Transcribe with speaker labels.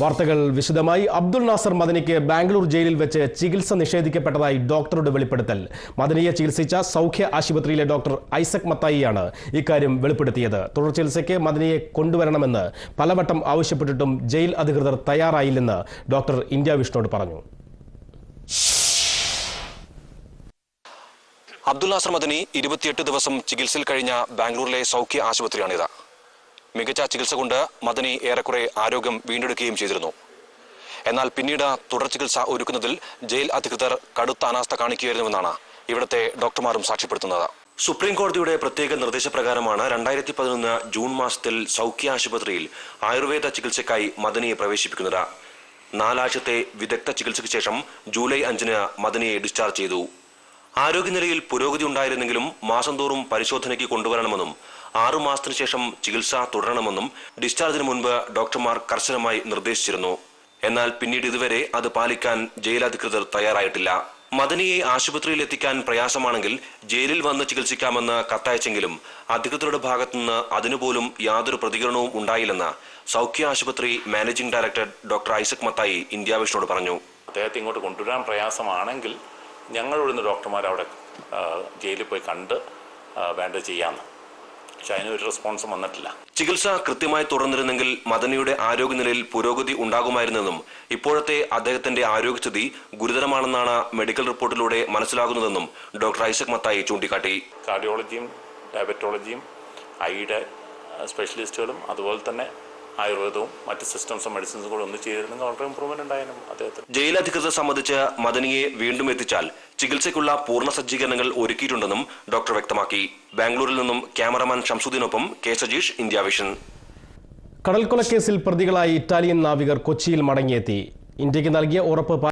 Speaker 1: വാർത്തകൾ വിശദമായി. അബ്ദുൾ നാസർ മദനിക്ക് ബാംഗ്ലൂർ ജയിലിൽ വെച്ച് ചികിത്സ നിഷേധിക്കപ്പെട്ടതായി ഡോക്ടറുടെ വെളിപ്പെടുത്തൽ. മദനിയെ ചികിത്സിച്ച സൗഖ്യ ആശുപത്രിയിലെ ഡോക്ടർ ഐസക് മത്തായിയാണ് ഇക്കാര്യം വെളിപ്പെടുത്തിയത്. തുടർ ചികിത്സയ്ക്ക് മദനിയെ കൊണ്ടുവരണമെന്ന് പലവട്ടം ആവശ്യപ്പെട്ടിട്ടും ജയിൽ അധികൃതർ തയ്യാറായില്ലെന്ന് ഡോക്ടർ ഇന്ത്യ വിഷ്ണുവോട് പറഞ്ഞു.
Speaker 2: അബ്ദുൽ നാസർ മദനി ഇരുപത്തിയെട്ട് ദിവസം ചികിത്സയിൽ കഴിഞ്ഞ ബാംഗ്ലൂരിലെ സൗഖ്യ ആശുപത്രിയാണിത്. മികച്ച ചികിത്സ കൊണ്ട് മദനി ഏറെക്കുറെ ആരോഗ്യം വീണ്ടെടുക്കുകയും ചെയ്തിരുന്നു. എന്നാൽ പിന്നീട് തുടർ ചികിത്സ ഒരുക്കുന്നതിൽ ജയിൽ അധികൃതർ കടുത്ത അനാസ്ഥ കാണിക്കുകയായിരുന്നുവെന്നാണ് ഇവിടുത്തെ ഡോക്ടർമാരും സാക്ഷ്യപ്പെടുത്തുന്നത്. സുപ്രീം കോടതിയുടെ പ്രത്യേക നിർദ്ദേശപ്രകാരമാണ് രണ്ടായിരത്തി പതിനൊന്ന് ജൂൺ മാസത്തിൽ സൗഖ്യ ആശുപത്രിയിൽ ആയുർവേദ ചികിത്സയ്ക്കായി മദനിയെ പ്രവേശിപ്പിക്കുന്നത്. നാലാഴ്ചത്തെ വിദഗ്ധ ചികിത്സയ്ക്ക് ശേഷം ജൂലൈ അഞ്ചിന് മദനിയെ ഡിസ്ചാർജ് ചെയ്തു. ആരോഗ്യനിലയിൽ പുരോഗതി ഉണ്ടായിരുന്നെങ്കിലും മാസം തോറും പരിശോധനയ്ക്ക് കൊണ്ടുവരണമെന്നും ആറു മാസത്തിനു ശേഷം ചികിത്സ തുടരണമെന്നും ഡിസ്ചാർജിന് മുൻപ് ഡോക്ടർമാർ കർശനമായി നിർദ്ദേശിച്ചിരുന്നു. എന്നാൽ പിന്നീട് ഇതുവരെ അത് പാലിക്കാൻ ജയിലധികൃതർ തയ്യാറായിട്ടില്ല. മദനിയെ ആശുപത്രിയിൽ എത്തിക്കാൻ പ്രയാസമാണെങ്കിൽ ജയിലിൽ വന്ന് ചികിത്സിക്കാമെന്ന് കത്തയച്ചെങ്കിലും അധികൃതരുടെ ഭാഗത്തുനിന്ന് അതിനുപോലും യാതൊരു പ്രതികരണവും ഉണ്ടായില്ലെന്ന് സൗഖ്യ ആശുപത്രി managing director doctor Isaac Mathai India വിഷനോട് പറഞ്ഞു.
Speaker 3: അദ്ദേഹത്തെ ഇങ്ങോട്ട് കൊണ്ടുവരാൻ പ്രയാസമാണെങ്കിൽ ഞങ്ങൾ ഇവിടുന്ന് ഡോക്ടർമാർ അവിടെ ജയിലിൽ പോയി കണ്ട് വേണ്ട ചെയ്യാമെന്ന്. പക്ഷെ ഒരു റെസ്പോൺസും വന്നിട്ടില്ല.
Speaker 2: ചികിത്സ കൃത്യമായി തുടർന്നിരുന്നെങ്കിൽ മദനിയുടെ ആരോഗ്യനിലയിൽ പുരോഗതി ഉണ്ടാകുമായിരുന്നെന്നും ഇപ്പോഴത്തെ അദ്ദേഹത്തിന്റെ ആരോഗ്യസ്ഥിതി ഗുരുതരമാണെന്നാണ് മെഡിക്കൽ റിപ്പോർട്ടിലൂടെ മനസ്സിലാകുന്നതെന്നും ഡോക്ടർ ഐസക് മത്തായി ചൂണ്ടിക്കാട്ടി.
Speaker 3: കാർഡിയോളജിയും ഡയബറ്റോളജിയും ഐയുടെ സ്പെഷ്യലിസ്റ്റുകളും അതുപോലെ തന്നെ ആയുർവേദവും മറ്റ് സിസ്റ്റംസും മെഡിസിൻസും കൂടെ ഒന്ന് ചെയ്തിരുന്നെങ്കിൽ വളരെ ഇമ്പ്രൂവ്മെന്റ് ഉണ്ടായിരുന്നു അദ്ദേഹത്തിന്.
Speaker 2: ജയിൽ അധികൃതർ സംബന്ധിച്ച് മദനിയെ വീണ്ടും എത്തിച്ചാൽ ചികിത്സയ്ക്കുള്ള പൂർണ സജ്ജീകരണങ്ങൾ ഒരുക്കിയിട്ടുണ്ടെന്നും ഡോക്ടർ വ്യക്തമാക്കി. ബാംഗ്ലൂരിൽ നിന്നും ക്യാമറമാൻ ഷംസുദ്ദീനൊപ്പം കെ സജീഷ് ഇന്ത്യ വിഷൻ.
Speaker 1: കടൽക്കൊലക്കേസിൽ പ്രതികളായി ഇറ്റാലിയൻ നാവികർ കൊച്ചിയിൽ മടങ്ങിയെത്തി. ഇന്ത്യയ്ക്ക് നൽകിയ ഉറപ്പ്